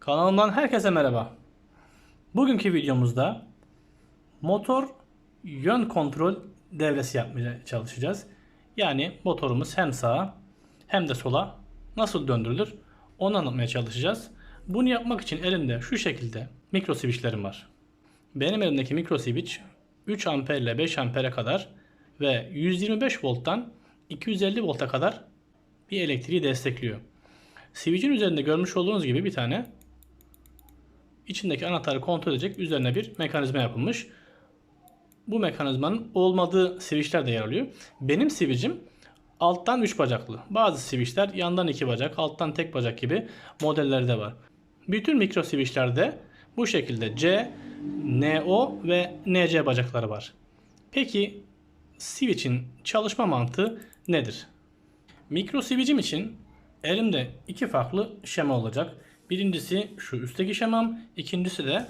Kanalımdan herkese merhaba. Bugünkü videomuzda motor yön kontrol devresi yapmaya çalışacağız. Yani motorumuz hem sağa hem de sola nasıl döndürülür onu anlatmaya çalışacağız. Bunu yapmak için elimde şu şekilde mikro switchlerim var. Benim elimdeki mikro switch 3 amper ile 5 ampere kadar ve 125 volttan 250 volta kadar bir elektriği destekliyor. Switch'in üzerinde görmüş olduğunuz gibi bir tane içindeki anahtarı kontrol edecek üzerine bir mekanizma yapılmış. Bu mekanizmanın olmadığı switchler de yer alıyor. Benim switch'im alttan 3 bacaklı. Bazı switchler yandan 2 bacak, alttan tek bacak gibi modelleri de var. Bütün mikro switchlerde bu şekilde C, NO ve NC bacakları var. Peki switch'in çalışma mantığı nedir? Mikro switch'im için elimde iki farklı şema olacak. Birincisi şu üstteki şemam, ikincisi de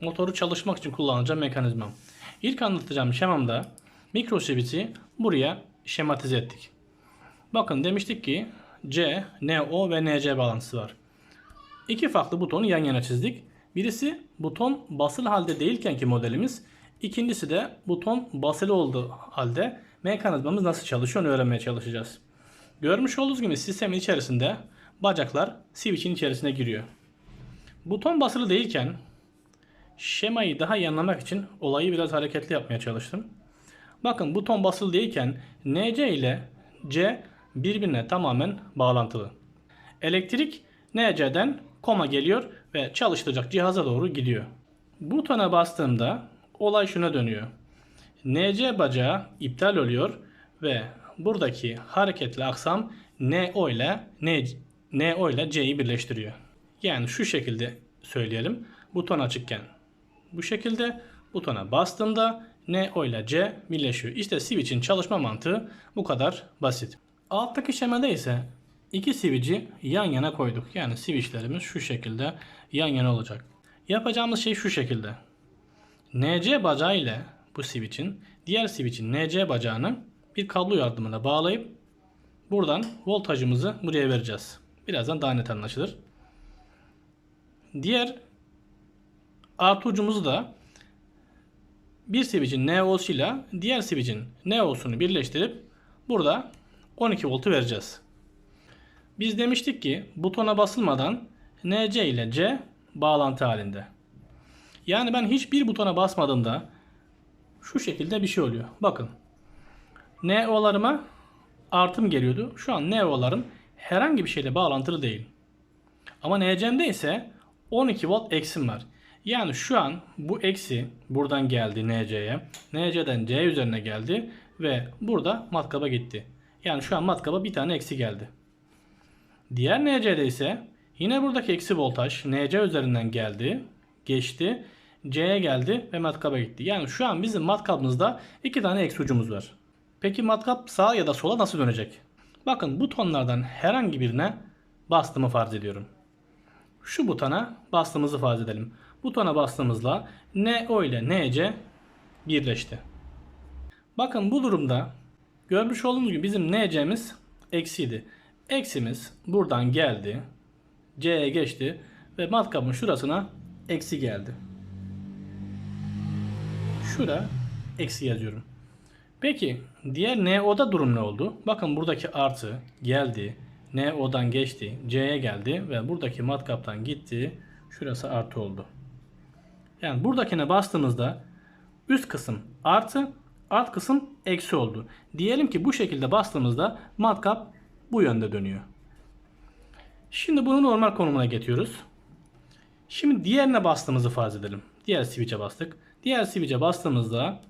motoru çalışmak için kullanacağım mekanizmam. İlk anlatacağım şemamda mikro switch'i buraya şematize ettik. Bakın demiştik ki C, NO ve NC bağlantısı var. İki farklı butonu yan yana çizdik. Birisi buton basılı halde değilkenki modelimiz. İkincisi de buton basılı olduğu halde mekanizmamız nasıl çalışıyor onu öğrenmeye çalışacağız. Görmüş olduğunuz gibi sistemin içerisinde bacaklar switch'in içerisine giriyor. Buton basılı değilken şemayı daha iyi anlamak için olayı biraz hareketli yapmaya çalıştım. Bakın buton basılı değilken NC ile C birbirine tamamen bağlantılı. Elektrik NC'den koma geliyor ve çalıştıracak cihaza doğru gidiyor. Butona bastığımda olay şuna dönüyor. NC bacağı iptal oluyor ve buradaki hareketli aksam NO ile NO ile C'yi birleştiriyor. Yani şu şekilde söyleyelim. Buton açıkken bu şekilde butona bastığımda NO ile C birleşiyor. İşte switch'in çalışma mantığı bu kadar basit. Alttaki şemada ise iki switch'i yan yana koyduk. Yani switch'lerimiz şu şekilde yan yana olacak. Yapacağımız şey şu şekilde. NC bacağı ile bu switch'in diğer switch'in NC bacağını bir kablo yardımıyla bağlayıp buradan voltajımızı buraya vereceğiz. Birazdan daha net anlaşılır. Diğer artı ucumuzu da bir switch'in NO'su ile diğer switch'in NO'sunu birleştirip burada 12 voltu vereceğiz. Biz demiştik ki butona basılmadan NC ile C bağlantı halinde. Yani ben hiçbir butona basmadığımda şu şekilde bir şey oluyor. Bakın. NO'larıma artım geliyordu. Şu an NO'larım herhangi bir şeyle bağlantılı değil. Ama NC'mde ise 12 volt eksim var. Yani şu an bu eksi buradan geldi NC'ye. NC'den C üzerine geldi ve burada matkaba gitti. Yani şu an matkaba bir tane eksi geldi. Diğer NC'de ise yine buradaki eksi voltaj NC üzerinden geldi, geçti, C'ye geldi ve matkaba gitti. Yani şu an bizim matkabımızda iki tane eksi ucumuz var. Peki matkap sağa ya da sola nasıl dönecek? Bakın butonlardan herhangi birine bastığımı farz ediyorum. Şu butona bastığımızı farz edelim. Butona bastığımızla NO ile NC birleşti. Bakın bu durumda görmüş olduğunuz gibi bizim NC'miz eksiydi. Eksimiz buradan geldi. C'ye geçti ve matkabın şurasına eksi geldi. Şura eksi yazıyorum. Peki diğer NO'da durum ne oldu? Bakın buradaki artı geldi. NO'dan geçti. C'ye geldi ve buradaki matkaptan gitti. Şurası artı oldu. Yani buradakine bastığımızda üst kısım artı, alt kısım eksi oldu. Diyelim ki bu şekilde bastığımızda matkap bu yönde dönüyor. Şimdi bunu normal konumuna getiriyoruz. Şimdi diğerine bastığımızı farz edelim. Diğer switch'e bastık. Diğer switch'e bastığımızda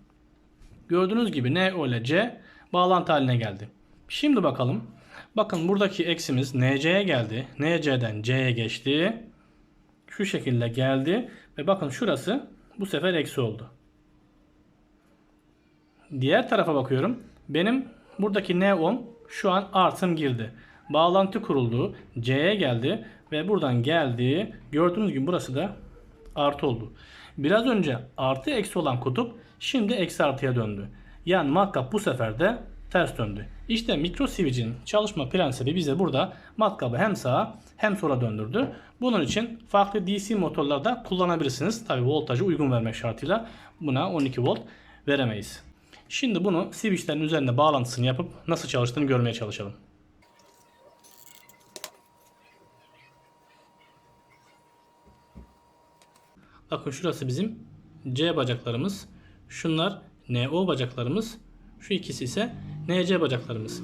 gördüğünüz gibi NO ile C bağlantı haline geldi. Şimdi bakalım. Bakın buradaki eksimiz NC'ye geldi. NC'den C'ye geçti. Şu şekilde geldi. Ve bakın şurası bu sefer eksi oldu. Diğer tarafa bakıyorum. Benim buradaki NO'm şu an artım girdi. Bağlantı kuruldu. C'ye geldi. Ve buradan geldi. Gördüğünüz gibi burası da artı oldu. Biraz önce artı eksi olan kutup şimdi eksi artıya döndü. Yani matkap bu sefer de ters döndü. İşte mikro switch'in çalışma prensibi bize burada matkabı hem sağa hem sola döndürdü. Bunun için farklı DC motorlarda kullanabilirsiniz. Tabi voltajı uygun vermek şartıyla buna 12 volt veremeyiz. Şimdi bunu switchlerin üzerinde bağlantısını yapıp nasıl çalıştığını görmeye çalışalım. Bakın şurası bizim C bacaklarımız. Şunlar NO bacaklarımız. Şu ikisi ise NC bacaklarımız.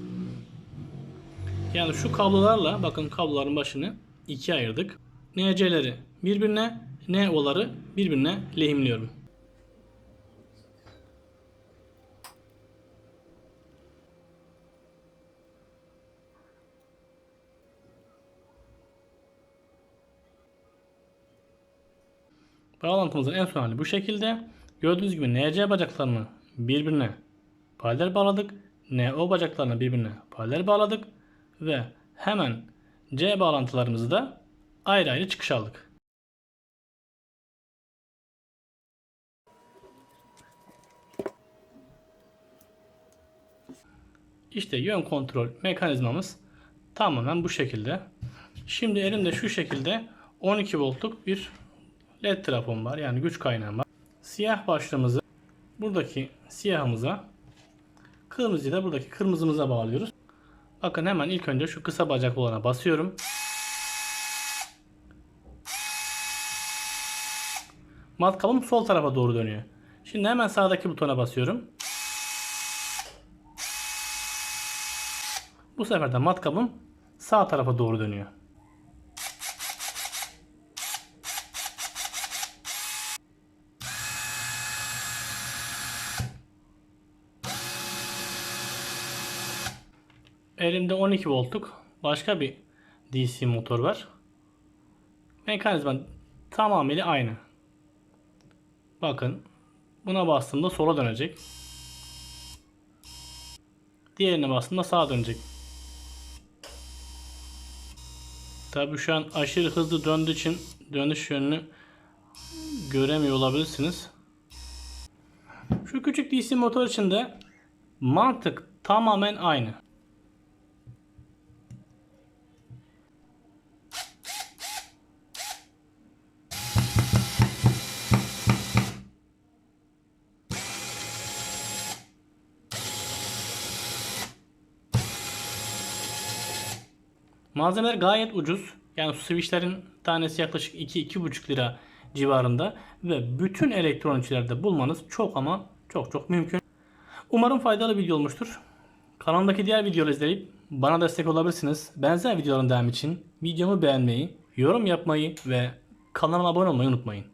Yani şu kablolarla bakın kabloların başını ikiye ayırdık. NC'leri birbirine, NO'ları birbirine lehimliyorum. Bağlantımızın en son hali bu şekilde. Gördüğünüz gibi NC bacaklarını birbirine paralel bağladık. NO bacaklarını birbirine paralel bağladık. Ve hemen C bağlantılarımızı da ayrı ayrı çıkış aldık. İşte yön kontrol mekanizmamız tamamen bu şekilde. Şimdi elimde şu şekilde 12 voltluk bir led trafom var. Yani güç kaynağım var. Siyah başlığımızı buradaki siyahımıza kırmızıyı da buradaki kırmızımıza bağlıyoruz. Bakın hemen ilk önce şu kısa bacak olana basıyorum. Matkabım sol tarafa doğru dönüyor. Şimdi hemen sağdaki butona basıyorum. Bu sefer de matkabım sağ tarafa doğru dönüyor. Elimde 12 voltluk başka bir DC motor var. Mekanizma tamamıyla aynı. Bakın buna bastığımda sola dönecek. Diğerine bastığımda sağa dönecek. Tabi şu an aşırı hızlı döndüğü için dönüş yönünü göremiyor olabilirsiniz. Şu küçük DC motor için de mantık tamamen aynı. Malzemeler gayet ucuz. Yani switchlerin tanesi yaklaşık 2-2,5 lira civarında ve bütün elektronikçilerde bulmanız çok ama çok çok mümkün. Umarım faydalı video olmuştur. Kanalımdaki diğer videoları izleyip bana destek olabilirsiniz. Benzer videoların devamı için videomu beğenmeyi, yorum yapmayı ve kanalıma abone olmayı unutmayın.